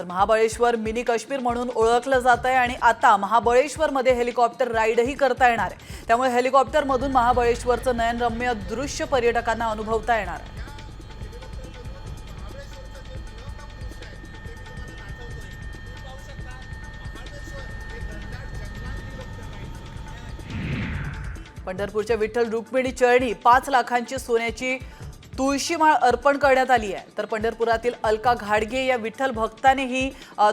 तर महाबळेश्वर मिनी काश्मीर म्हणून ओळखलं जात आहे आणि आता महाबळेश्वरमध्ये हेलिकॉप्टर राईडही करता येणार आहे. त्यामुळे हेलिकॉप्टरमधून महाबळेश्वरचं नयनरम्य दृश्य पर्यटकांना अनुभवता येणार आहे. पंढरपूरच्या विठ्ठल रुक्मिणी चरणी पाच लाखांची सोन्याची तुळशीमाळ अर्पण करण्यात आली आहे. तर पंढरपुरातील अलका घाडगे या विठ्ठल भक्ताने ही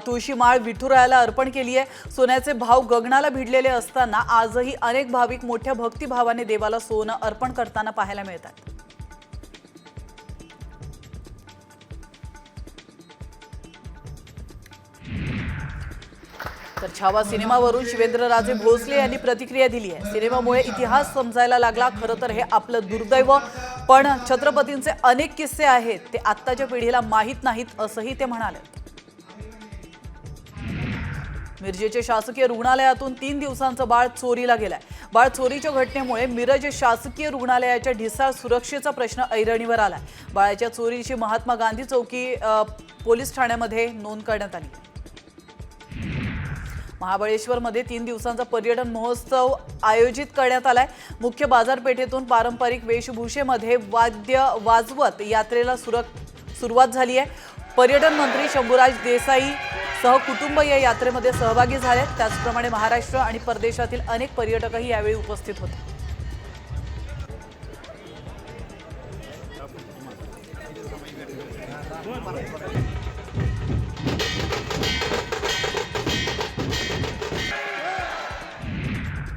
तुळशीमाळ विठुरायाला अर्पण केली आहे. सोन्याचे भाव गगनाला भिडलेले असताना आजही अनेक भाविक मोठ्या भक्तिभावाने देवाला सोनं अर्पण करताना पाहायला मिळतात. तर छावा सिनेमावरून शिवेंद्रराजे भोसले यांनी प्रतिक्रिया दिली आहे. सिनेमामुळे इतिहास समजायला लागला. खरं तर हे आपलं दुर्दैव. पण छत्रपतींचे अनेक किस्से आहेत ते आत्ताच्या पिढीला माहीत नाहीत असंही ते म्हणाले. मिरजेच्या शासकीय रुग्णालयातून तीन दिवसांचं बाळ चोरीला गेलंय. बाळ चोरीच्या घटनेमुळे मिरज शासकीय रुग्णालयाच्या ढिसाळ सुरक्षेचा प्रश्न ऐरणीवर आलाय. बाळाच्या चोरीची महात्मा गांधी चौकी पोलीस ठाण्यामध्ये नोंद करण्यात आली. महाबळेश्वरमध्ये तीन दिवसांचा पर्यटन महोत्सव आयोजित करण्यात आलाय. मुख्य बाजारपेठेतून पारंपरिक वेशभूषेमध्ये वाद्य वाजवत यात्रेला सुरक सुरुवात झाली आहे. पर्यटन मंत्री शंभूराज देसाई सहकुटुंब या यात्रेमध्ये सहभागी झालेत. त्याचप्रमाणे महाराष्ट्र आणि परदेशातील अनेक पर्यटकही यावेळी उपस्थित होते.